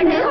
I knew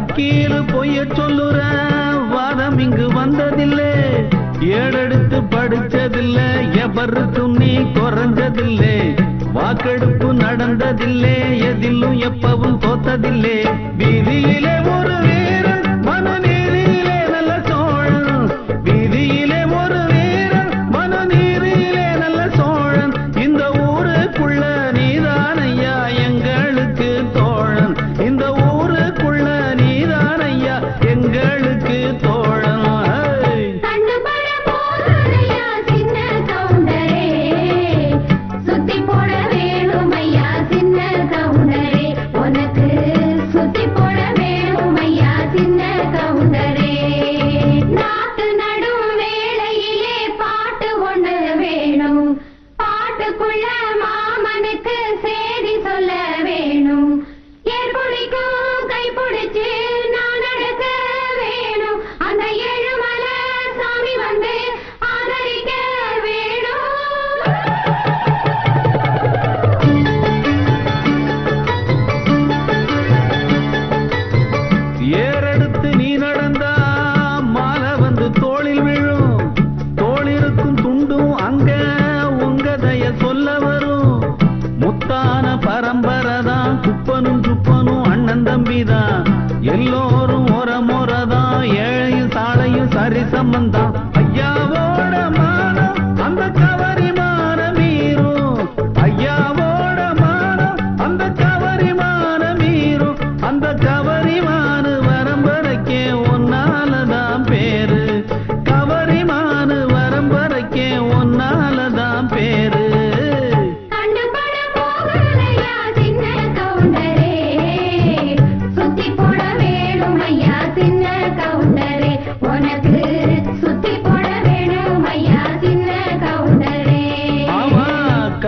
வக்கீலு பொய்ய சொல்லுற வாதம் இங்கு வந்ததில்லை. ஏடெடுத்து படிச்சதில்லை எவருக்கும் நீ குறைஞ்சதில்லை. வாக்கெடுப்பு நடந்ததில்லை எதிலும் எப்பவும் தோத்ததில்லை. யாரு சம்பந்தம்